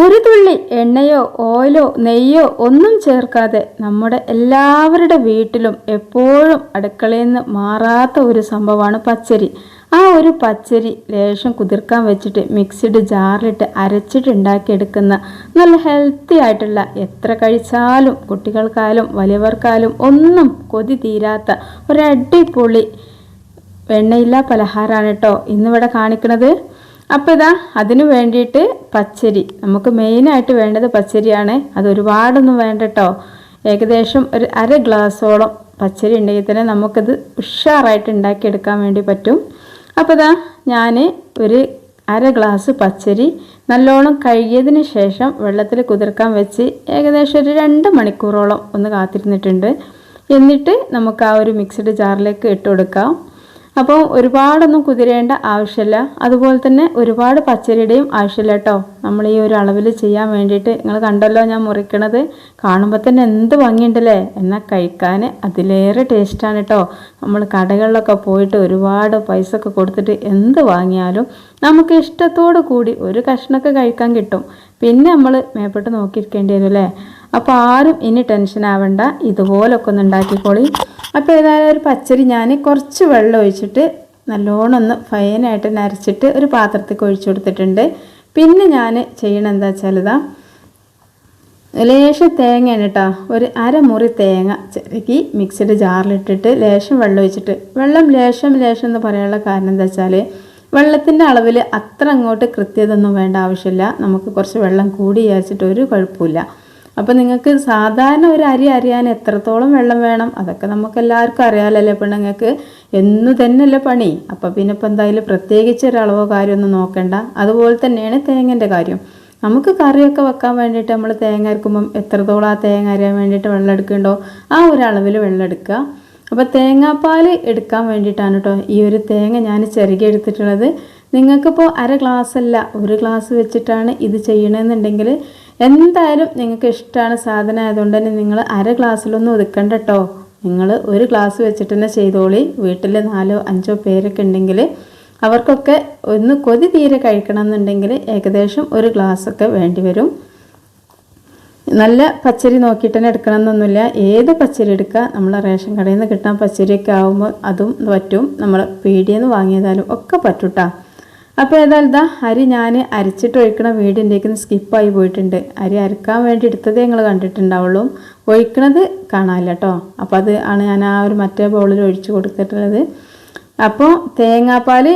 ഒരു തുള്ളി എണ്ണയോ ഓയിലോ നെയ്യോ ഒന്നും ചേർക്കാതെ നമ്മുടെ എല്ലാവരുടെ വീട്ടിലും എപ്പോഴും അടുക്കളയിൽ നിന്ന് മാറാത്ത ഒരു സംഭവമാണ് പച്ചരി. ആ ഒരു പച്ചരി ലേശം കുതിർക്കാൻ വെച്ചിട്ട് മിക്സിഡ് ജാറിലിട്ട് അരച്ചിട്ടുണ്ടാക്കിയെടുക്കുന്ന നല്ല ഹെൽത്തി ആയിട്ടുള്ള എത്ര കഴിച്ചാലും കുട്ടികൾക്കായാലും വലിയവർക്കായാലും ഒന്നും കൊതി തീരാത്ത ഒരു അടിപൊളി വെണ്ണയില്ല പലഹാരമാണ് കേട്ടോ ഇന്നിവിടെ കാണിക്കുന്നത് അപ്പോൾ ഇതാ അതിന് വേണ്ടിയിട്ട് പച്ചരി. നമുക്ക് മെയിനായിട്ട് വേണ്ടത് പച്ചരിയാണ്. അത് ഒരുപാടൊന്നും വേണ്ട കേട്ടോ ഏകദേശം ഒരു അര ഗ്ലാസ്സോളം പച്ചരി ഉണ്ടെങ്കിൽ തന്നെ നമുക്കത് ഉഷാറായിട്ട് ഉണ്ടാക്കിയെടുക്കാൻ വേണ്ടി പറ്റും. അപ്പോൾ ഇതാ ഞാൻ ഒരു അര ഗ്ലാസ് പച്ചരി നല്ലോണം കഴുകിയതിന് ശേഷം വെള്ളത്തിൽ കുതിർക്കാൻ വെച്ച് ഏകദേശം ഒരു രണ്ട് മണിക്കൂറോളം ഒന്ന് കാത്തിരുന്നിട്ടുണ്ട്. എന്നിട്ട് നമുക്ക് ആ ഒരു മിക്സഡ് ജാറിലേക്ക് ഇട്ട് കൊടുക്കാം. അപ്പോൾ ഒരുപാടൊന്നും കുതിരേണ്ട ആവശ്യമില്ല അതുപോലെ തന്നെ ഒരുപാട് പച്ചരിയുടെയും ആവശ്യമില്ല കേട്ടോ നമ്മൾ ഈ ഒരു അളവിൽ ചെയ്യാൻ വേണ്ടിയിട്ട് നിങ്ങൾ കണ്ടല്ലോ ഞാൻ മുറിക്കണത്. കാണുമ്പോൾ തന്നെ എന്ത് ഭംഗിയുണ്ടല്ലേ? എന്നാൽ കഴിക്കാൻ അതിലേറെ ടേസ്റ്റാണ് കേട്ടോ നമ്മൾ കടകളിലൊക്കെ പോയിട്ട് ഒരുപാട് പൈസ ഒക്കെ കൊടുത്തിട്ട് എന്ത് വാങ്ങിയാലും നമുക്ക് ഇഷ്ടത്തോടു കൂടി ഒരു കഷ്ണമൊക്കെ കഴിക്കാൻ കിട്ടും. പിന്നെ നമ്മൾ മേപ്പെട്ട് നോക്കിയിരിക്കേണ്ടി വരും അല്ലേ അപ്പോൾ ആരും ഇനി ടെൻഷൻ ആവണ്ട. ഇതുപോലൊക്കെ ഒന്ന് ഉണ്ടാക്കിക്കോളി. അപ്പോൾ ഏതായാലും ഒരു പച്ചരി ഞാൻ കുറച്ച് വെള്ളം ഒഴിച്ചിട്ട് നല്ലോണം ഒന്ന് ഫൈനായിട്ട് നരച്ചിട്ട് ഒരു പാത്രത്തേക്ക് ഒഴിച്ചു കൊടുത്തിട്ടുണ്ട്. പിന്നെ ഞാൻ ചെയ്യണം എന്താ വെച്ചാൽ ലേശം തേങ്ങയാണ് കേട്ടോ ഒരു അരമുറി തേങ്ങ ചിരക്കി മിക്സിയുടെ ജാറിലിട്ടിട്ട് ലേശം വെള്ളം ഒഴിച്ചിട്ട് വെള്ളം ലേശം ലേശം എന്ന് പറയാനുള്ള കാരണം എന്താ വെച്ചാൽ വെള്ളത്തിന്റെ അളവിൽ അത്ര അങ്ങോട്ട് കൃത്യതൊന്നും വേണ്ട ആവശ്യമില്ല. നമുക്ക് കുറച്ച് വെള്ളം കൂടി വിചാരിച്ചിട്ട് ഒരു കുഴപ്പമില്ല. അപ്പോൾ നിങ്ങൾക്ക് സാധാരണ ഒരു അരി അരിയാൻ എത്രത്തോളം വെള്ളം വേണം? അതൊക്കെ നമുക്ക് എല്ലാവർക്കും അറിയാമല്ലോ പെണ്ണുങ്ങൾക്ക് എന്നു തന്നെയല്ലേ പണി? അപ്പോൾ പിന്നെ ഇപ്പം എന്തായാലും പ്രത്യേകിച്ച് ഒരളവോ കാര്യമൊന്നും നോക്കേണ്ട. അതുപോലെ തന്നെയാണ് തേങ്ങന്റെ കാര്യം. നമുക്ക് കറിയൊക്കെ വെക്കാൻ വേണ്ടിയിട്ട് നമ്മൾ തേങ്ങ അരക്കുമ്പം എത്രത്തോളം ആ തേങ്ങ അരിയാൻ വേണ്ടിയിട്ട് വെള്ളം എടുക്കുന്നുണ്ടോ? ആ ഒരു വെള്ളം എടുക്കുക. അപ്പോൾ തേങ്ങാപ്പാൽ എടുക്കാൻ വേണ്ടിയിട്ടാണ് കേട്ടോ ഈ ഒരു തേങ്ങ ഞാൻ ചെറുകി എടുത്തിട്ടുള്ളത്. നിങ്ങൾക്കിപ്പോൾ അര ഗ്ലാസ് അല്ല ഒരു ഗ്ലാസ് വെച്ചിട്ടാണ് ഇത് ചെയ്യണമെന്നുണ്ടെങ്കിൽ എന്തായാലും നിങ്ങൾക്ക് ഇഷ്ടമാണ് സാധനം ആയതുകൊണ്ട് തന്നെ നിങ്ങൾ അര ഗ്ലാസ്സിലൊന്നും ഒതുക്കണ്ട കേട്ടോ നിങ്ങൾ ഒരു ഗ്ലാസ് വെച്ചിട്ട് തന്നെ ചെയ്തോളി. വീട്ടിൽ നാലോ അഞ്ചോ പേരൊക്കെ ഉണ്ടെങ്കിൽ അവർക്കൊക്കെ ഒന്ന് കൊതി തീരെ കഴിക്കണം എന്നുണ്ടെങ്കിൽ ഏകദേശം ഒരു ഗ്ലാസ്സൊക്കെ വേണ്ടി വരും. നല്ല പച്ചരി നോക്കിയിട്ട് തന്നെ എടുക്കണം എന്നൊന്നുമില്ല. ഏത് പച്ചരി എടുക്കുക? നമ്മൾ റേഷൻ കടയിൽ നിന്ന് കിട്ടാൻ പച്ചരിയൊക്കെ ആകുമ്പോൾ അതും പറ്റും. നമ്മൾ പീടിയെന്ന് വാങ്ങിയതാലും ഒക്കെ പറ്റൂട്ടാ അപ്പോൾ ഏതായാലും ഇതാ അരി ഞാൻ അരച്ചിട്ട് ഒഴിക്കണ വീടിന്റെക്ക് സ്കിപ്പായി പോയിട്ടുണ്ട്. അരി അരക്കാൻ വേണ്ടി എടുത്തതേ ഞങ്ങൾ കണ്ടിട്ടുണ്ടാവുള്ളൂ. ഒഴിക്കണത് കാണാനില്ല കേട്ടോ അപ്പോൾ അത് ആണ് ഞാൻ ആ ഒരു മറ്റേ ബൗളിൽ ഒഴിച്ച് കൊടുത്തിട്ടുള്ളത്. അപ്പോൾ തേങ്ങാപ്പാൽ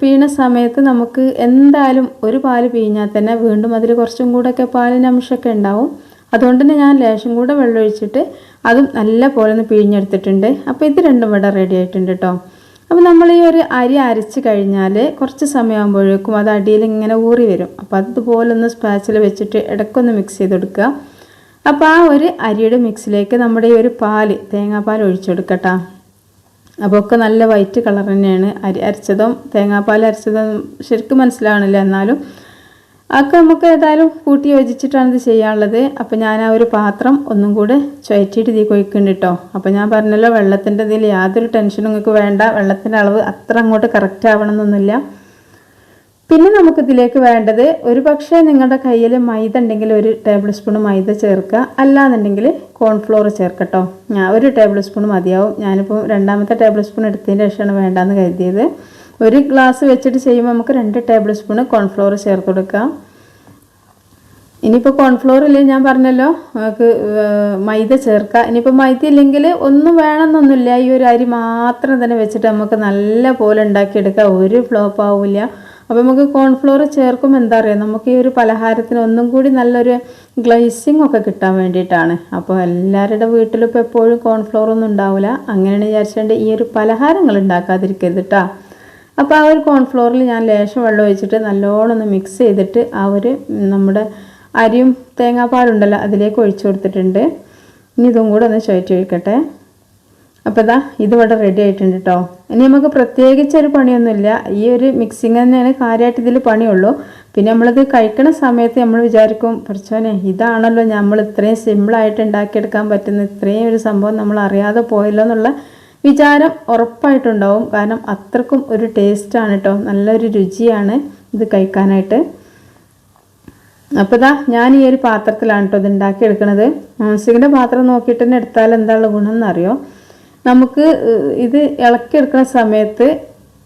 പീണ സമയത്ത് നമുക്ക് എന്തായാലും ഒരു പാൽ പീഞ്ഞാൽ തന്നെ വീണ്ടും അതിൽ കുറച്ചും കൂടെയൊക്കെ പാലിന് അംശമൊക്കെ ഉണ്ടാവും. അതുകൊണ്ട് തന്നെ ഞാൻ ലേശം കൂടെ വെള്ളം ഒഴിച്ചിട്ട് അതും നല്ല പോലെ ഒന്ന് പിഴിഞ്ഞെടുത്തിട്ടുണ്ട് അപ്പോൾ ഇത് രണ്ടും ഇവിടെ റെഡി ആയിട്ടുണ്ട് കേട്ടോ അപ്പോൾ നമ്മൾ ഈ ഒരു അരി അരച്ച് കഴിഞ്ഞാൽ കുറച്ച് സമയമാകുമ്പോഴേക്കും അത് അടിയിൽ ഇങ്ങനെ ഊറി വരും. അപ്പോൾ അതുപോലെ ഒന്ന് സ്പാച്ചിൽ വെച്ചിട്ട് ഇടയ്ക്കൊന്ന് മിക്സ് ചെയ്ത് കൊടുക്കുക അപ്പോൾ ആ ഒരു അരിയുടെ മിക്സിലേക്ക് നമ്മുടെ ഈ ഒരു പാൽ തേങ്ങാപ്പാൽ ഒഴിച്ചെടുക്കട്ടോ. അപ്പോൾ ഒക്കെ നല്ല വൈറ്റ് കളർ തന്നെയാണ് അരി അരച്ചതും. തേങ്ങാപ്പാൽ അരച്ചതും ശരിക്കും മനസ്സിലാവണില്ല എന്നാലും അതൊക്കെ നമുക്ക് ഏതായാലും കൂട്ടി യോജിച്ചിട്ടാണ് ഇത് ചെയ്യാനുള്ളത്. അപ്പോൾ ഞാൻ ആ ഒരു പാത്രം ഒന്നും കൂടെ ചുയറ്റിയിട്ട് ഇതിൽ കൊയ്ക്കുന്നുണ്ട് കേട്ടോ അപ്പോൾ ഞാൻ പറഞ്ഞല്ലോ വെള്ളത്തിന്റെ ഇതിൽ യാതൊരു ടെൻഷനും നിങ്ങൾക്ക് വേണ്ട. വെള്ളത്തിന്റെ അളവ് അത്ര അങ്ങോട്ട് കറക്റ്റ് ആവണമെന്നൊന്നുമില്ല പിന്നെ നമുക്കിതിലേക്ക് വേണ്ടത് ഒരു പക്ഷേ നിങ്ങളുടെ കയ്യിൽ മൈദ ഉണ്ടെങ്കിൽ ഒരു ടേബിൾ സ്പൂൺ മൈദ ചേർക്കുക. അല്ലാന്നുണ്ടെങ്കിൽ കോൺഫ്ലോർ ചേർക്കട്ടോ ഞാൻ ഒരു ടേബിൾ സ്പൂൺ മതിയാവും. ഞാനിപ്പോൾ രണ്ടാമത്തെ ടേബിൾ സ്പൂൺ എടുത്തതിന് ശേഷമാണ് വേണ്ടാന്ന് കരുതിയത്. ഒരു ഗ്ലാസ് വെച്ചിട്ട് ചെയ്യുമ്പോൾ നമുക്ക് രണ്ട് ടേബിൾ സ്പൂൺ കോൺഫ്ലോർ ചേർത്ത് കൊടുക്കാം. ഇനിയിപ്പോൾ കോൺഫ്ലോർ ഇല്ലേ ഞാൻ പറഞ്ഞല്ലോ നമുക്ക് മൈദ ചേർക്കാം. ഇനിയിപ്പോൾ മൈദ ഇല്ലെങ്കിൽ ഒന്നും വേണമെന്നൊന്നുമില്ല. ഈ ഒരു അരി മാത്രം തന്നെ വെച്ചിട്ട് നമുക്ക് നല്ല പോലെ ഉണ്ടാക്കിയെടുക്കാം. ഒരു ഫ്ലോപ്പ് ആവില്ല. അപ്പോൾ നമുക്ക് കോൺഫ്ലോർ ചേർക്കുമ്പോൾ എന്താ പറയുക നമുക്ക് ഈ ഒരു പലഹാരത്തിന് ഒന്നും കൂടി നല്ലൊരു ഗ്ലേസിങ് ഒക്കെ കിട്ടാൻ വേണ്ടിയിട്ടാണ്. അപ്പോൾ എല്ലാവരുടെ വീട്ടിലും ഇപ്പോൾ എപ്പോഴും കോൺഫ്ലോർ ഒന്നും ഉണ്ടാവില്ല അങ്ങനെയാണ് വിചാരിച്ചുകൊണ്ട് ഈ ഒരു പലഹാരങ്ങൾ ഉണ്ടാക്കാതിരിക്കരുത് കേട്ടോ അപ്പോൾ ആ ഒരു കോൺഫ്ലോറിൽ ഞാൻ ലേശം വെള്ളം ഒഴിച്ചിട്ട് നല്ലോണം ഒന്ന് മിക്സ് ചെയ്തിട്ട് ആ ഒരു നമ്മുടെ അരിയും തേങ്ങാപ്പാലുണ്ടല്ലോ അതിലേക്ക് ഒഴിച്ചു കൊടുത്തിട്ടുണ്ട്. ഇനി ഇതും കൂടെ ഒന്ന് ചുവറ്റി ഒഴിക്കട്ടെ. അപ്പോൾ ഇതാ ഇതിവിടെ റെഡി ആയിട്ടുണ്ട് കേട്ടോ ഇനി നമുക്ക് പ്രത്യേകിച്ച് ഒരു പണിയൊന്നുമില്ല. ഈ ഒരു മിക്സിങ് തന്നെയാണ് കാര്യമായിട്ട് ഇതിൽ പണിയുള്ളൂ. പിന്നെ നമ്മളിത് കഴിക്കണ സമയത്ത് നമ്മൾ വിചാരിക്കും പഠിച്ചോനെ ഇതാണല്ലോ നമ്മൾ ഇത്രയും സിമ്പിളായിട്ട് ഉണ്ടാക്കിയെടുക്കാൻ പറ്റുന്ന ഇത്രയും ഒരു സംഭവം നമ്മൾ അറിയാതെ പോയല്ലോ എന്നുള്ള വിചാരം ഉറപ്പായിട്ടുണ്ടാവും. കാരണം അത്രക്കും ഒരു ടേസ്റ്റാണ് കേട്ടോ നല്ലൊരു രുചിയാണ് ഇത് കഴിക്കാനായിട്ട്. അപ്പോൾ ഇതാ ഞാൻ ഈ ഒരു പാത്രത്തിലാണ് കേട്ടോ ഇത് ഉണ്ടാക്കി എടുക്കുന്നത് നോൺസ്റ്റിക്കിന്റെ പാത്രം നോക്കിയിട്ട് തന്നെ എടുത്താൽ എന്താണുള്ള ഗുണം എന്നറിയോ? നമുക്ക് ഇത് ഇളക്കിയെടുക്കുന്ന സമയത്ത്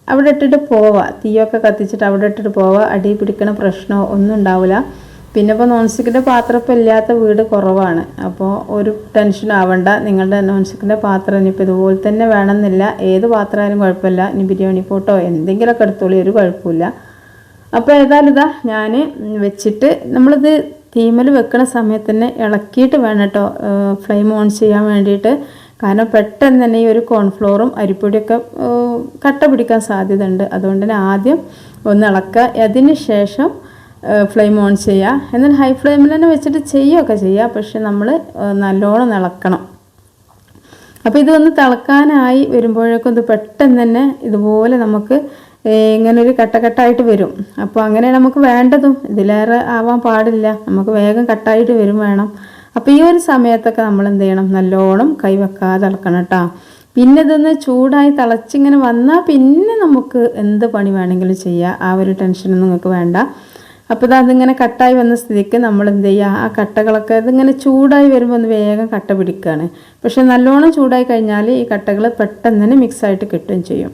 അവിടെ ഇട്ടിട്ട് പോവാം. തീയൊക്കെ കത്തിച്ചിട്ട് അവിടെ ഇട്ടിട്ട് പോവാം. അടി പിടിക്കണ പ്രശ്നമോ ഒന്നും ഉണ്ടാവില്ല പിന്നെ ഇപ്പോൾ നോൺ സ്റ്റിക്കിന്റെ പാത്രം ഇപ്പോൾ ഇല്ലാത്ത വീട് കുറവാണ്. അപ്പോൾ ഒരു ടെൻഷൻ ആവണ്ട. നിങ്ങളുടെ നോൺ സ്റ്റിക്കിന്റെ പാത്രം ഇനിയിപ്പോൾ ഇതുപോലെ തന്നെ വേണമെന്നില്ല. ഏത് പാത്രമായാലും കുഴപ്പമില്ല. ഇനി ബിരിയാണി പോട്ടോ എന്തെങ്കിലുമൊക്കെ എടുത്തോളി ഒരു കുഴപ്പമില്ല അപ്പോൾ ഏതായാലും ഇതാ ഞാൻ വെച്ചിട്ട് നമ്മളിത് തീമൽ വെക്കുന്ന സമയത്ത് തന്നെ ഇളക്കിയിട്ട് വേണം കേട്ടോ ഫ്ലെയിം ഓൺ ചെയ്യാൻ വേണ്ടിയിട്ട്. കാരണം പെട്ടെന്ന് തന്നെ ഈ ഒരു കോൺഫ്ലോറും അരിപ്പൊടിയൊക്കെ കട്ട പിടിക്കാൻ സാധ്യതയുണ്ട്. അതുകൊണ്ട് തന്നെ ആദ്യം ഒന്ന് ഇളക്കുക. അതിന് ശേഷം ഫ്ലെയിം ഓൺ ചെയ്യുക എന്നാൽ ഹൈ ഫ്ലെയിമിൽ തന്നെ വെച്ചിട്ട് ചെയ്യുകയൊക്കെ ചെയ്യുക പക്ഷെ നമ്മൾ നല്ലോണം ഇളക്കണം അപ്പോൾ ഇത് ഇതൊന്ന് തിളക്കാനായി വരുമ്പോഴേക്കും ഇത് പെട്ടെന്ന് തന്നെ ഇതുപോലെ നമുക്ക് ഇങ്ങനെ ഒരു വരും. അപ്പോൾ അങ്ങനെ നമുക്ക് വേണ്ടതും ഇതിലേറെ ആവാൻ പാടില്ല. നമുക്ക് വേഗം കട്ടായിട്ട് വരും വേണം. അപ്പോൾ ഈ ഒരു സമയത്തൊക്കെ നമ്മൾ എന്ത് ചെയ്യണം? നല്ലോണം കൈ വെക്കാതെ കേട്ടോ. പിന്നെ ഇതൊന്ന് ചൂടായി തിളച്ചിങ്ങനെ വന്നാൽ പിന്നെ നമുക്ക് എന്ത് പണി വേണമെങ്കിലും ചെയ്യാം. ആ ഒരു ടെൻഷനൊന്നും നിങ്ങൾക്ക് വേണ്ട. അപ്പോൾ ഇത് അതിങ്ങനെ കട്ടായി വന്ന സ്ഥിതിക്ക് നമ്മൾ എന്ത് ചെയ്യുക ആ കട്ടകളൊക്കെ ഇതിങ്ങനെ ചൂടായി വരുമ്പോൾ ഒന്ന് വേഗം കട്ട പിടിക്കുകയാണ് പക്ഷേ നല്ലോണം ചൂടായി കഴിഞ്ഞാൽ ഈ കട്ടകൾ പെട്ടെന്ന് തന്നെ മിക്സായിട്ട് കിട്ടുകയും ചെയ്യും.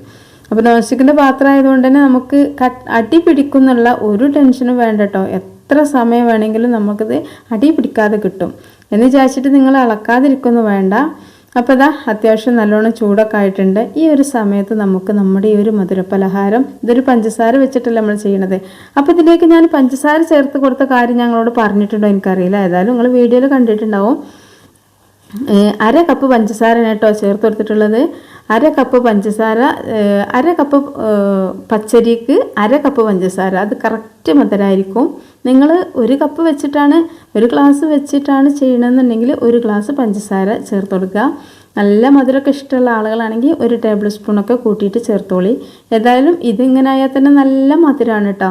അപ്പോൾ നോൺസ്റ്റിക്കിന്റെ പാത്രം ആയതുകൊണ്ട് തന്നെ നമുക്ക് അടി പിടിക്കുന്നുള്ള ഒരു ടെൻഷനും വേണ്ട കേട്ടോ എത്ര സമയം വേണമെങ്കിലും നമുക്കിത് അടി പിടിക്കാതെ കിട്ടും. എന്ന് വിചാരിച്ചിട്ട് നിങ്ങൾ അളക്കാതിരിക്കുന്നു വേണ്ട. അപ്പോൾ ഇതാ അത്യാവശ്യം നല്ലോണം ചൂടൊക്കെ ആയിട്ടുണ്ട്. ഈ ഒരു സമയത്ത് നമുക്ക് നമ്മുടെ ഈ ഒരു മധുരപലഹാരം ഇതൊരു പഞ്ചസാര വെച്ചിട്ടല്ല നമ്മൾ ചെയ്യണത്. അപ്പോൾ ഇതിലേക്ക് ഞാൻ പഞ്ചസാര ചേർത്ത് കൊടുത്ത കാര്യം ഞങ്ങളോട് പറഞ്ഞിട്ടുണ്ടോ എനിക്കറിയില്ല. ഏതായാലും നിങ്ങൾ വീഡിയോയിൽ കണ്ടിട്ടുണ്ടാവും. അര കപ്പ് പഞ്ചസാരയാണ് കേട്ടോ ചേർത്ത് കൊടുത്തിട്ടുള്ളത്. അര കപ്പ് പഞ്ചസാര അര കപ്പ് പച്ചരിക്ക് അര കപ്പ് പഞ്ചസാര. അത് കറക്റ്റ് മധുരമായിരിക്കും നിങ്ങൾ ഒരു കപ്പ് വെച്ചിട്ടാണ് ഒരു ഗ്ലാസ് വെച്ചിട്ടാണ് ചെയ്യണമെന്നുണ്ടെങ്കിൽ ഒരു ഗ്ലാസ് പഞ്ചസാര ചേർത്ത് കൊടുക്കുക. നല്ല മധുരമൊക്കെ ഇഷ്ടമുള്ള ആളുകളാണെങ്കിൽ ഒരു ടേബിൾ സ്പൂണൊക്കെ കൂട്ടിയിട്ട് ചേർത്തോളി. ഏതായാലും ഇതിങ്ങനെ ആയാൽ തന്നെ നല്ല മധുരമാണ് കേട്ടോ.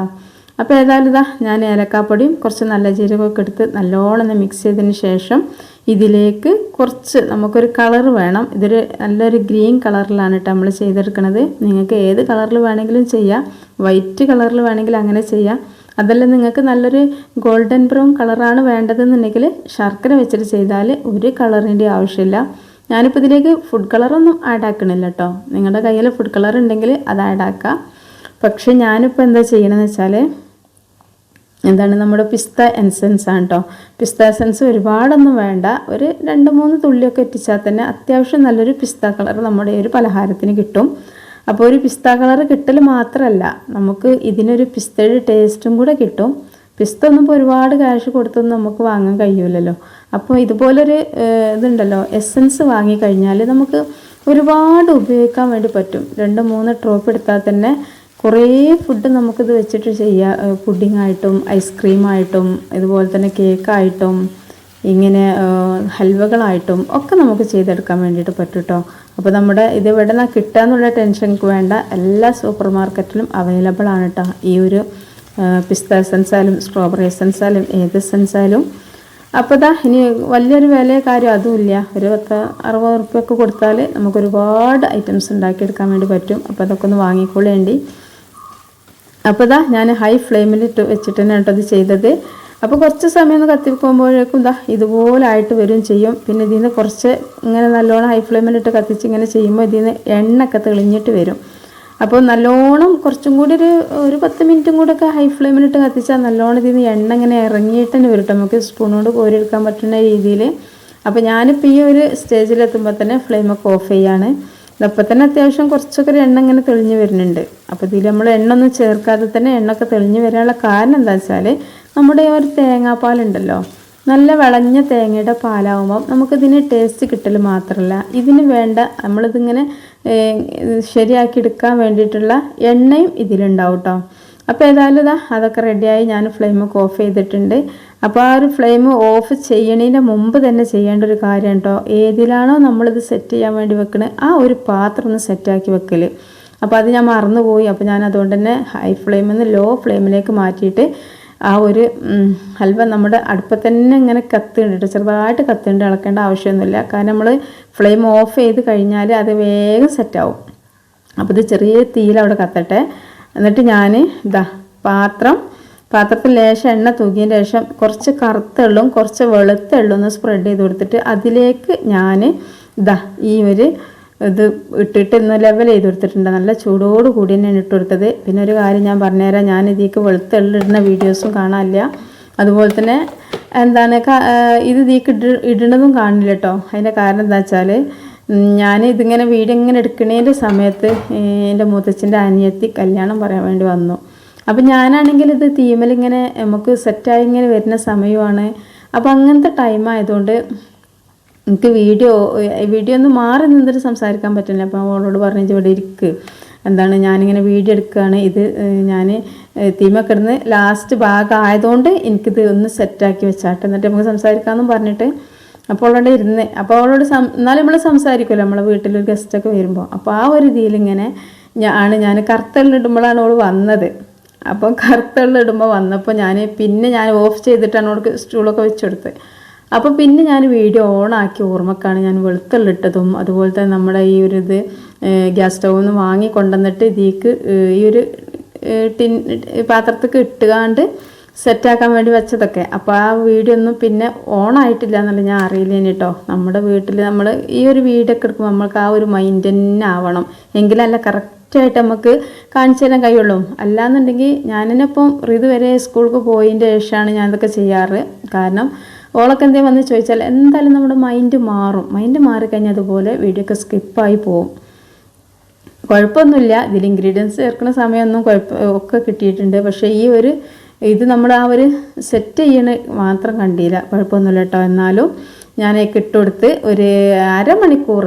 അപ്പോൾ ഏതായാലും ഇതാ ഞാൻ ഏലക്കാപ്പൊടിയും കുറച്ച് നല്ല ജീരകമൊക്കെ എടുത്ത് നല്ലോണം മിക്സ് ചെയ്തതിന് ശേഷം ഇതിലേക്ക് കുറച്ച് നമുക്കൊരു കളർ വേണം. ഇതൊരു നല്ലൊരു ഗ്രീൻ കളറിലാണ് കേട്ടോ നമ്മൾ ചെയ്തെടുക്കണത്. നിങ്ങൾക്ക് ഏത് കളറിൽ വേണമെങ്കിലും ചെയ്യാം. വൈറ്റ് കളറിൽ വേണമെങ്കിൽ അങ്ങനെ ചെയ്യാം. അതല്ല നിങ്ങൾക്ക് നല്ലൊരു ഗോൾഡൻ ബ്രൗൺ കളറാണ് വേണ്ടതെന്നുണ്ടെങ്കിൽ ശർക്കര വെച്ചിട്ട് ചെയ്താൽ ഒരു കളറിന്റെ ആവശ്യമില്ല. ഞാനിപ്പോൾ ഇതിലേക്ക് ഫുഡ് കളറൊന്നും ആഡ് ആക്കണില്ല കേട്ടോ നിങ്ങളുടെ കയ്യിൽ ഫുഡ് കളർ ഉണ്ടെങ്കിൽ അത് ആഡ് ആക്കാം. പക്ഷേ ഞാനിപ്പോൾ എന്താ ചെയ്യണമെന്ന് വെച്ചാൽ എന്താണ് നമ്മുടെ പിസ്ത എൻസെൻസ് ആണ് കേട്ടോ പിസ്ത എസൻസ് ഒരുപാടൊന്നും വേണ്ട. ഒരു രണ്ട് മൂന്ന് തുള്ളിയൊക്കെ എത്തിച്ചാൽ തന്നെ അത്യാവശ്യം നല്ലൊരു പിസ്ത കളർ നമ്മുടെ ഒരു പലഹാരത്തിന് കിട്ടും. അപ്പോൾ ഒരു പിസ്ത കളർ കിട്ടൽ മാത്രമല്ല നമുക്ക് ഇതിനൊരു പിസ്തയുടെ ടേസ്റ്റും കൂടെ കിട്ടും. പിസ്ത ഒന്നും ഇപ്പോൾ ഒരുപാട് കാശ് കൊടുത്തൊന്നും നമുക്ക് വാങ്ങാൻ കഴിയൂലല്ലോ. അപ്പോൾ ഇതുപോലൊരു ഇതുണ്ടല്ലോ എസെൻസ് വാങ്ങിക്കഴിഞ്ഞാൽ നമുക്ക് ഒരുപാട് ഉപയോഗിക്കാൻ വേണ്ടി പറ്റും. രണ്ട് മൂന്ന് ഡ്രോപ്പ് എടുത്താൽ തന്നെ കുറേ ഫുഡ് നമുക്കിത് വെച്ചിട്ട് ചെയ്യാം പുഡിംഗ് ആയിട്ടും ഐസ്ക്രീമായിട്ടും ഇതുപോലെ തന്നെ കേക്കായിട്ടും ഇങ്ങനെ ഹൽവകളായിട്ടും ഒക്കെ നമുക്ക് ചെയ്തെടുക്കാൻ വേണ്ടിയിട്ട് പറ്റും കേട്ടോ അപ്പോൾ നമ്മുടെ ഇത് ഇവിടെ നിന്ന് കിട്ടുക എന്നുള്ള വേണ്ട. എല്ലാ സൂപ്പർ മാർക്കറ്റിലും അവൈലബിൾ ആണ് കേട്ടോ ഈ ഒരു പിസ്ത എസൻസ് ആയാലും സ്ട്രോബെറി എസൻസ് ഏത് എസൻസ് അപ്പോൾ ഇതാ ഇനി വലിയൊരു വില കാര്യം അതുമില്ല ഒരു പത്ത് അറുപത് ഉറുപ്പ്യൊക്കെ കൊടുത്താൽ നമുക്ക് ഒരുപാട് ഐറ്റംസ് ഉണ്ടാക്കിയെടുക്കാൻ വേണ്ടി പറ്റും. അപ്പോൾ അതൊക്കെ ഒന്ന് വാങ്ങിക്കൊള്ളേണ്ടി അപ്പോൾ ഇതാ ഞാൻ ഹൈ ഫ്ലെയിമിൽ ഇട്ട് വെച്ചിട്ട് തന്നെ കേട്ടോ ഇത് ചെയ്തത്. അപ്പോൾ കുറച്ച് സമയം ഒന്ന് കത്തിക്കുമ്പോഴേക്കും ഇതാ ഇതുപോലായിട്ട് വരും ചെയ്യും. പിന്നെ ഇതിൽ നിന്ന് കുറച്ച് ഇങ്ങനെ നല്ലോണം ഹൈ ഫ്ലെയിമിലിട്ട് കത്തിച്ച് ഇങ്ങനെ ചെയ്യുമ്പോൾ ഇതിൽ നിന്ന് എണ്ണയൊക്കെ തെളിഞ്ഞിട്ട് വരും. അപ്പോൾ നല്ലോണം കുറച്ചും കൂടി ഒരു ഒരു പത്ത് മിനിറ്റും കൂടെ ഒക്കെ ഹൈ ഫ്ലെയിമിലിട്ട് കത്തിച്ചാൽ നല്ലോണം ഇതിൽ നിന്ന് എണ്ണ ഇങ്ങനെ ഇറങ്ങിയിട്ട് തന്നെ വരും. നമുക്ക് സ്പൂൺ കോരിയെടുക്കാൻ പറ്റുന്ന രീതിയിൽ അപ്പോൾ ഞാനിപ്പോൾ ഈ ഒരു സ്റ്റേജിലെത്തുമ്പോൾ തന്നെ ഫ്ലെയിമൊക്കെ ഓഫ് ചെയ്യാണ്. ഇതപ്പോൾ തന്നെ അത്യാവശ്യം കുറച്ചൊക്കെ ഒരു എണ്ണ ഇങ്ങനെ തെളിഞ്ഞ് വരുന്നുണ്ട്. അപ്പോൾ ഇതിൽ നമ്മൾ എണ്ണ ഒന്നും ചേർക്കാതെ തന്നെ എണ്ണയൊക്കെ തെളിഞ്ഞ് വരാനുള്ള കാരണം എന്താ വെച്ചാൽ നമ്മുടെ ഒരു തേങ്ങാപ്പാലുണ്ടല്ലോ നല്ല വിളഞ്ഞ തേങ്ങയുടെ പാലാവുമ്പം നമുക്കിതിന് ടേസ്റ്റ് കിട്ടൽ മാത്രമല്ല ഇതിന് വേണ്ട നമ്മളിതിങ്ങനെ ശരിയാക്കി എടുക്കാൻ വേണ്ടിയിട്ടുള്ള എണ്ണയും ഇതിലുണ്ടാവും കേട്ടോ അപ്പോൾ ഏതായാലും ഇതാ അതൊക്കെ റെഡിയായി ഞാൻ ഫ്ലെയിമൊക്കെ ഓഫ് ചെയ്തിട്ടുണ്ട്. അപ്പോൾ ആ ഒരു ഫ്ലെയിം ഓഫ് ചെയ്യണതിന്റെ മുമ്പ് തന്നെ ചെയ്യേണ്ട ഒരു കാര്യം കേട്ടോ ഏതിലാണോ നമ്മളിത് സെറ്റ് ചെയ്യാൻ വേണ്ടി വെക്കണേ ആ ഒരു പാത്രം ഒന്ന് സെറ്റാക്കി വെക്കൽ അപ്പോൾ അത് ഞാൻ മറന്നുപോയി. അപ്പോൾ ഞാൻ അതുകൊണ്ട് തന്നെ ഹൈ ഫ്ലെയിമിൽ നിന്ന് ലോ ഫ്ലെയിമിലേക്ക് മാറ്റിയിട്ട് ആ ഒരു ഹൽവ നമ്മുടെ അടുപ്പത്ത് തന്നെ ഇങ്ങനെ കത്തുണ്ട് ചെറുതായിട്ട് കത്തുണ്ട് ഇളക്കേണ്ട ആവശ്യമൊന്നുമില്ല. കാരണം നമ്മൾ ഫ്ലെയിം ഓഫ് ചെയ്ത് കഴിഞ്ഞാൽ അത് വേഗം സെറ്റാവും അപ്പോൾ ഇത് ചെറിയ തീയിൽ അവിടെ കത്തട്ടെ. എന്നിട്ട് ഞാൻ ഇതാ പാത്രം പാത്രത്തിൽ ലേശം എണ്ണ തൂക്കിയതിന് ശേഷം കുറച്ച് കറുത്തെള്ളും കുറച്ച് വെളുത്തെള്ളും ഒന്ന് സ്പ്രെഡ് ചെയ്ത് കൊടുത്തിട്ട് അതിലേക്ക് ഞാൻ ഇതാ ഈ ഒരു ഇത് ഇട്ടിട്ട് ഇന്ന് ലെവൽ ചെയ്ത് കൊടുത്തിട്ടുണ്ട്. നല്ല ചൂടോട് കൂടി തന്നെയാണ് ഇട്ട് കൊടുത്തത്. പിന്നെ ഒരു കാര്യം ഞാൻ പറഞ്ഞുതരാം. ഞാൻ ഇതിലേക്ക് വെളുത്തെള്ളിടുന്ന വീഡിയോസും കാണാനില്ല. അതുപോലെ തന്നെ എന്താണ് ഇത് ഇതിലേക്ക് ഇട ഇടുന്നതും കാണില്ല കേട്ടോ അതിന്റെ കാരണം എന്താ വെച്ചാൽ ഞാൻ ഇതിങ്ങനെ വീഡിയോ ഇങ്ങനെ എടുക്കുന്നതിന്റെ സമയത്ത് എന്റെ മുത്തച്ഛന്റെ അനിയത്തി കല്യാണം പറയാൻ വേണ്ടി വന്നു. അപ്പം ഞാനാണെങ്കിൽ ഇത് തീമലിങ്ങനെ നമുക്ക് സെറ്റായി ഇങ്ങനെ വരുന്ന സമയമാണ്. അപ്പം അങ്ങനത്തെ ടൈം ആയതുകൊണ്ട് എനിക്ക് വീഡിയോ വീഡിയോ ഒന്ന് മാറി നിന്നിട്ട് സംസാരിക്കാൻ പറ്റില്ല. അപ്പം അവളോട് പറഞ്ഞു ഇവിടെ ഇരിക്ക്. എന്താണ് ഞാനിങ്ങനെ വീഡിയോ എടുക്കുകയാണ്. ഇത് ഞാൻ തീമ കിടന്ന് ലാസ്റ്റ് ഭാഗമായതുകൊണ്ട് എനിക്കിത് ഒന്ന് സെറ്റാക്കി വെച്ചാട്ടെ. എന്നിട്ട് നമുക്ക് സംസാരിക്കാമെന്നും പറഞ്ഞിട്ട് അപ്പോൾ അവളോട് ഇരുന്ന് അപ്പോൾ അവളോട് സം എന്നാലും നമ്മൾ സംസാരിക്കുമല്ലോ. നമ്മളെ വീട്ടിലൊരു ഗസ്റ്റൊക്കെ വരുമ്പോൾ അപ്പോൾ ആ ഒരു ഇതിലിങ്ങനെ ആണ് ഞാൻ കറുത്തള്ളിടുമ്പോഴാണ് അവൾ വന്നത്. അപ്പം കറുത്തള്ളിടുമ്പോൾ വന്നപ്പോൾ ഞാൻ പിന്നെ ഞാൻ ഓഫ് ചെയ്തിട്ടാണ് അവൾക്ക് സ്റ്റൂളൊക്കെ വെച്ചെടുത്ത്. അപ്പോൾ പിന്നെ ഞാൻ വീഡിയോ ഓണാക്കി ഓർമ്മക്കാണ് ഞാൻ വെളുത്തുള്ളിട്ടതും അതുപോലെ തന്നെ നമ്മുടെ ഈ ഒരു ഇത് ഗ്യാസ് സ്റ്റൗവിൽ നിന്ന് വാങ്ങി കൊണ്ടുവന്നിട്ട് ഇതിക്ക് ഈ ഒരു ടിൻ പാത്രത്തേക്ക് ഇട്ടുകാണ്ട് സെറ്റാക്കാൻ വേണ്ടി വെച്ചതൊക്കെ. അപ്പോൾ ആ വീഡിയോ ഒന്നും പിന്നെ ഓൺ ആയിട്ടില്ല എന്നല്ല ഞാൻ അറിയില്ലേനി കേട്ടോ നമ്മുടെ വീട്ടിൽ നമ്മൾ ഈ ഒരു വീഡിയോ ഒക്കെ എടുക്കുമ്പോൾ നമ്മൾക്ക് ആ ഒരു മൈൻഡ് തന്നെ ആവണം. എങ്കിലല്ല കറക്റ്റായിട്ട് നമുക്ക് കാണിച്ചു തരാൻ കഴിയുള്ളൂ. അല്ലാന്നുണ്ടെങ്കിൽ ഞാൻ തന്നെ ഇപ്പം ഇതുവരെ സ്കൂൾക്ക് പോയതിന്റെ ശേഷമാണ് ഞാനിതൊക്കെ ചെയ്യാറ്. കാരണം ഓളൊക്കെ എന്തെങ്കിലും വന്ന് ചോദിച്ചാൽ എന്തായാലും നമ്മുടെ മൈൻഡ് മാറും. മൈൻഡ് മാറിക്കഴിഞ്ഞാൽ അതുപോലെ വീഡിയോ ഒക്കെ സ്കിപ്പായി പോവും. കുഴപ്പമൊന്നുമില്ല. ഇതിൽ ഇൻഗ്രീഡിയൻസ് ചേർക്കുന്ന സമയമൊന്നും കുഴപ്പം ഒക്കെ കിട്ടിയിട്ടുണ്ട്. പക്ഷേ ഈ ഒരു ഇത് നമ്മൾ ആ ഒരു സെറ്റ് ചെയ്യണ മാത്രം കണ്ടില്ല. കുഴപ്പമൊന്നുമില്ല കേട്ടോ എന്നാലും ഞാൻ ഇട്ടുകൊടുത്ത് ഒരു അരമണിക്കൂർ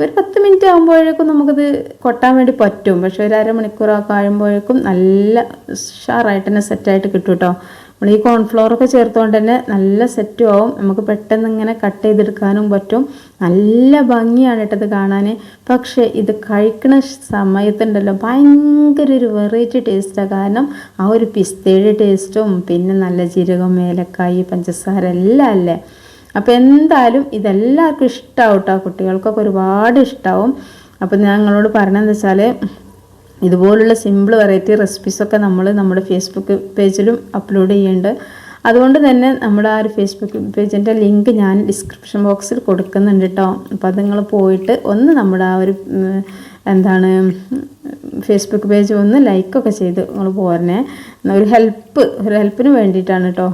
ഒരു പത്ത് മിനിറ്റ് ആകുമ്പോഴേക്കും നമുക്കിത് കൊട്ടാൻ വേണ്ടി പറ്റും. പക്ഷെ ഒരു അരമണിക്കൂറൊക്കെ ആകുമ്പോഴേക്കും നല്ല ഉഷാറായിട്ട് തന്നെ സെറ്റായിട്ട് കിട്ടും കേട്ടോ നമ്മൾ ഈ കോൺഫ്ലോറൊക്കെ ചേർത്തുകൊണ്ട് തന്നെ നല്ല സെറ്റും ആവും. നമുക്ക് പെട്ടെന്ന് ഇങ്ങനെ കട്ട് ചെയ്തെടുക്കാനും പറ്റും. നല്ല ഭംഗിയാണ് കേട്ടത് കാണാൻ പക്ഷേ ഇത് കഴിക്കണ സമയത്തുണ്ടല്ലോ ഭയങ്കര ഒരു വെറൈറ്റി ടേസ്റ്റാണ് കാരണം ആ ഒരു പിസ്തയുടെ ടേസ്റ്റും പിന്നെ നല്ല ജീരകം ഏലക്കായി പഞ്ചസാര എല്ലാം അല്ലേ? അപ്പോൾ എന്തായാലും ഇതെല്ലാവർക്കും ഇഷ്ടമാവും കേട്ടോ. കുട്ടികൾക്കൊക്കെ ഒരുപാട് ഇഷ്ടമാവും അപ്പോൾ ഞാൻ നിങ്ങളോട് പറഞ്ഞതെന്ന് വെച്ചാൽ ഇതുപോലുള്ള സിമ്പിൾ വെറൈറ്റി റെസിപ്പീസൊക്കെ നമ്മൾ നമ്മുടെ ഫേസ്ബുക്ക് പേജിലും അപ്ലോഡ് ചെയ്യുന്നുണ്ട് അതുകൊണ്ട് തന്നെ നമ്മുടെ ആ ഒരു ഫേസ്ബുക്ക് പേജിന്റെ ലിങ്ക് ഞാൻ ഡിസ്ക്രിപ്ഷൻ ബോക്സിൽ കൊടുക്കുന്നുണ്ട് കേട്ടോ അപ്പോൾ അത് നിങ്ങൾ പോയിട്ട് ഒന്ന് നമ്മുടെ ആ ഒരു എന്താണ് ഫേസ്ബുക്ക് പേജ് ഒന്ന് ലൈക്കൊക്കെ ചെയ്ത് നിങ്ങൾ പോരണേ. ഒരു ഹെൽപ്പ് ഒരു ഹെൽപ്പിന് വേണ്ടിയിട്ടാണ് കേട്ടോ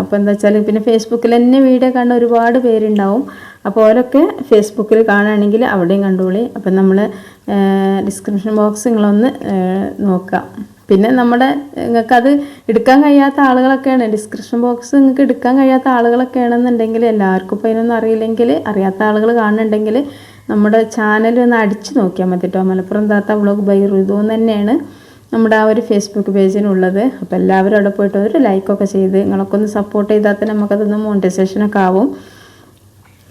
അപ്പോൾ എന്താ വെച്ചാൽ പിന്നെ ഫേസ്ബുക്കിൽ തന്നെ വീഡിയോ കാണുന്ന ഒരുപാട് പേരുണ്ടാവും. അപ്പോൾ ഓരൊക്കെ ഫേസ്ബുക്കിൽ കാണുകയാണെങ്കിൽ അവിടെയും കണ്ടോളി. അപ്പം നമ്മൾ ഡിസ്ക്രിപ്ഷൻ ബോക്സ് നിങ്ങളൊന്ന് നോക്കാം. പിന്നെ നമ്മുടെ നിങ്ങൾക്ക് അത് എടുക്കാൻ കഴിയാത്ത ആളുകളൊക്കെയാണ്. ഡിസ്ക്രിപ്ഷൻ ബോക്സ് നിങ്ങൾക്ക് എടുക്കാൻ കഴിയാത്ത ആളുകളൊക്കെയാണെന്നുണ്ടെങ്കിൽ എല്ലാവർക്കും ഇപ്പോൾ ഇതിനൊന്നും അറിയില്ലെങ്കിൽ അറിയാത്ത ആളുകൾ കാണുന്നുണ്ടെങ്കിൽ നമ്മുടെ ചാനൽ ഒന്ന് അടിച്ചു നോക്കിയാൽ മതി കേട്ടോ മലപ്പുറം താത്ത വ്ളോഗ് ബൈ എന്ന് തന്നെയാണ് നമ്മുടെ ആ ഒരു ഫേസ്ബുക്ക് പേജിനുള്ളത് അപ്പോൾ എല്ലാവരും അവിടെ പോയിട്ട് ഒരു ലൈക്കൊക്കെ ചെയ്ത് നിങ്ങളൊക്കെ ഒന്ന് സപ്പോർട്ട് ചെയ്താൽ തന്നെ നമുക്കതൊന്ന് മോണിറ്റൈസേഷനൊക്കെ ആവും.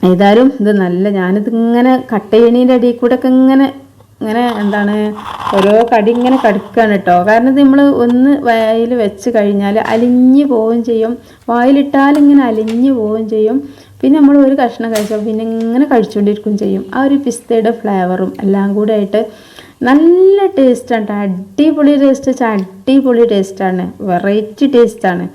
ഏതായാലും ഇത് നല്ല ഞാനിത് ഇങ്ങനെ കട്ടയണീന്റെ അടിയിൽ കൂടെ ഒക്കെ ഇങ്ങനെ ഇങ്ങനെ എന്താണ് ഓരോ കടി ഇങ്ങനെ കടുക്കുകയാണ് കേട്ടോ കാരണം ഇത് നമ്മൾ ഒന്ന് വായിൽ വെച്ച് കഴിഞ്ഞാൽ അലിഞ്ഞു പോവുകയും ചെയ്യും. വായിലിട്ടാൽ ഇങ്ങനെ അലിഞ്ഞു പോവുകയും ചെയ്യും. പിന്നെ നമ്മൾ ഒരു കഷ്ണം കഴിച്ചാൽ പിന്നെ ഇങ്ങനെ കഴിച്ചുകൊണ്ടിരിക്കുകയും ചെയ്യും. ആ ഒരു പിസ്തയുടെ ഫ്ലേവറും എല്ലാം കൂടെ ആയിട്ട് നല്ല ടേസ്റ്റാണ് അടിപൊളി ടേസ്റ്റ് വെച്ചാൽ അടിപൊളി ടേസ്റ്റാണ് വെറൈറ്റി ടേസ്റ്റാണ്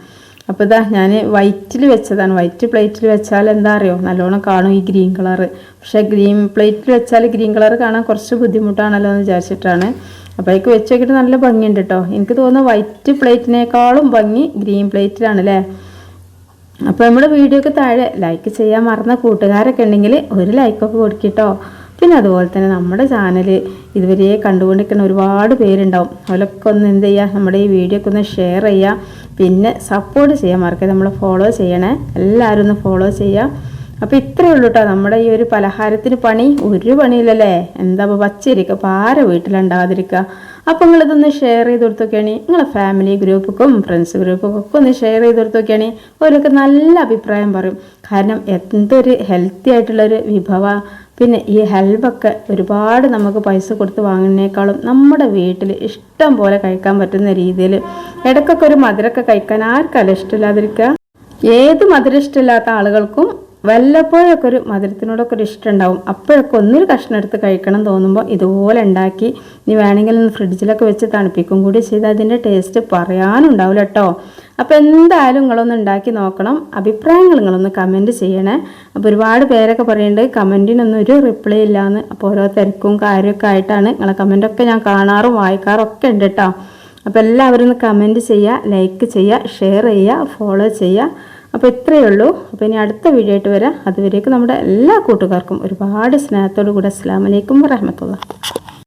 അപ്പോൾ ഇതാ ഞാൻ വൈറ്റിൽ വെച്ചതാണ്. വൈറ്റ് പ്ലേറ്റിൽ വെച്ചാൽ എന്താ അറിയോ? നല്ലോണം കാണും ഈ ഗ്രീൻ കളർ പക്ഷേ ഗ്രീൻ പ്ലേറ്റിൽ വെച്ചാൽ ഗ്രീൻ കളർ കാണാൻ കുറച്ച് ബുദ്ധിമുട്ടാണല്ലോ എന്ന് വിചാരിച്ചിട്ടാണ്. അപ്പോഴേക്ക് വെച്ച് നോക്കിയിട്ട് നല്ല ഭംഗിയുണ്ട് കേട്ടോ എനിക്ക് തോന്നുന്നു വൈറ്റ് പ്ലേറ്റിനേക്കാളും ഭംഗി ഗ്രീൻ പ്ലേറ്റിലാണ് അല്ലേ അപ്പോൾ നമ്മുടെ വീഡിയോക്ക് താഴെ ലൈക്ക് ചെയ്യാൻ മറന്ന കൂട്ടുകാരൊക്കെ ഉണ്ടെങ്കിൽ ഒരു ലൈക്കൊക്കെ കൊടുക്കിട്ടോ പിന്നെ അതുപോലെ തന്നെ നമ്മുടെ ചാനൽ ഇതുവരെ കണ്ടുകൊണ്ടിരിക്കുന്ന ഒരുപാട് പേരുണ്ടാവും. അവരൊക്കെ ഒന്ന് എന്ത് ചെയ്യുക നമ്മുടെ ഈ വീഡിയോ ഒക്കെ ഒന്ന് ഷെയർ ചെയ്യുക പിന്നെ സപ്പോർട്ട് ചെയ്യാൻ മറക്കരുത്. നമ്മൾ ഫോളോ ചെയ്യണേ. എല്ലാവരും ഒന്ന് ഫോളോ ചെയ്യുക അപ്പോൾ ഇത്രയേ ഉള്ളൂ കേട്ടോ നമ്മുടെ ഈ ഒരു പലഹാരത്തിന് പണി. ഒരു പണിയില്ലല്ലേ? എന്താ ഇപ്പോൾ പച്ചരിക്കുക അപ്പോൾ ആരെ വീട്ടിലുണ്ടാകാതിരിക്കുക അപ്പോൾ നിങ്ങളിതൊന്ന് ഷെയർ ചെയ്ത് കൊടുത്തൊക്കെയാണ്. നിങ്ങളെ ഫാമിലി ഗ്രൂപ്പുക്കും ഫ്രണ്ട്സ് ഗ്രൂപ്പൊക്കെ ഒക്കെ ഒന്ന് ഷെയർ ചെയ്ത് കൊടുത്തൊക്കെയാണ്. അവരൊക്കെ നല്ല അഭിപ്രായം പറയും. കാരണം എന്തൊരു ഹെൽത്തി ആയിട്ടുള്ളൊരു വിഭവ പിന്നെ ഈ ഹൽവൊക്കെ ഒരുപാട് നമുക്ക് പൈസ കൊടുത്ത് വാങ്ങുന്നതിനേക്കാളും നമ്മുടെ വീട്ടിൽ ഇഷ്ടം പോലെ കഴിക്കാൻ പറ്റുന്ന രീതിയിൽ ഇടയ്ക്കൊക്കെ ഒരു മധുരമൊക്കെ കഴിക്കാൻ ആർക്കല്ല ഇഷ്ടമില്ലാതിരിക്കുക. ഏത് മധുരം ഇഷ്ടമില്ലാത്ത ആളുകൾക്കും വല്ലപ്പോഴൊക്കെ ഒരു മധുരത്തിനോടൊക്കെ ഒരു ഇഷ്ടം ഉണ്ടാവും. അപ്പോഴൊക്കെ ഒന്നൊരു കഷ്ണം എടുത്ത് കഴിക്കണം തോന്നുമ്പോൾ ഇതുപോലെ ഉണ്ടാക്കി നീ വേണമെങ്കിൽ ഒന്ന് ഫ്രിഡ്ജിലൊക്കെ വെച്ച് തണുപ്പിക്കും കൂടി ചെയ്ത് അതിന്റെ ടേസ്റ്റ് പറയാനുണ്ടാവില്ല കേട്ടോ അപ്പോൾ എന്തായാലും നിങ്ങളൊന്ന് ഉണ്ടാക്കി നോക്കണം. അഭിപ്രായങ്ങൾ നിങ്ങളൊന്ന് കമന്റ് ചെയ്യണേ. അപ്പോൾ ഒരുപാട് പേരൊക്കെ പറയുന്നുണ്ട് കമന്റിനൊന്നും ഒരു റിപ്ലൈ ഇല്ലയെന്ന് അപ്പോൾ ഓരോ തിരക്കും കാര്യമൊക്കെ ആയിട്ടാണ് നിങ്ങളെ കമന്റൊക്കെ ഞാൻ കാണാറും വായിക്കാറും ഒക്കെ ഉണ്ട് കേട്ടോ അപ്പോൾ എല്ലാവരും ഒന്ന് കമന്റ് ചെയ്യുക ലൈക്ക് ചെയ്യുക ഷെയർ ചെയ്യുക ഫോളോ ചെയ്യുക. അപ്പോൾ ഇത്രയേ ഉള്ളൂ. അപ്പോൾ ഇനി അടുത്ത വീഡിയോ ആയിട്ട് വരാം. അതുവരേക്കും നമ്മുടെ എല്ലാ കൂട്ടുകാർക്കും ഒരുപാട് സ്നേഹത്തോടു കൂടെ അസ്സാം വലൈക്കും വരഹമത്തുള്ള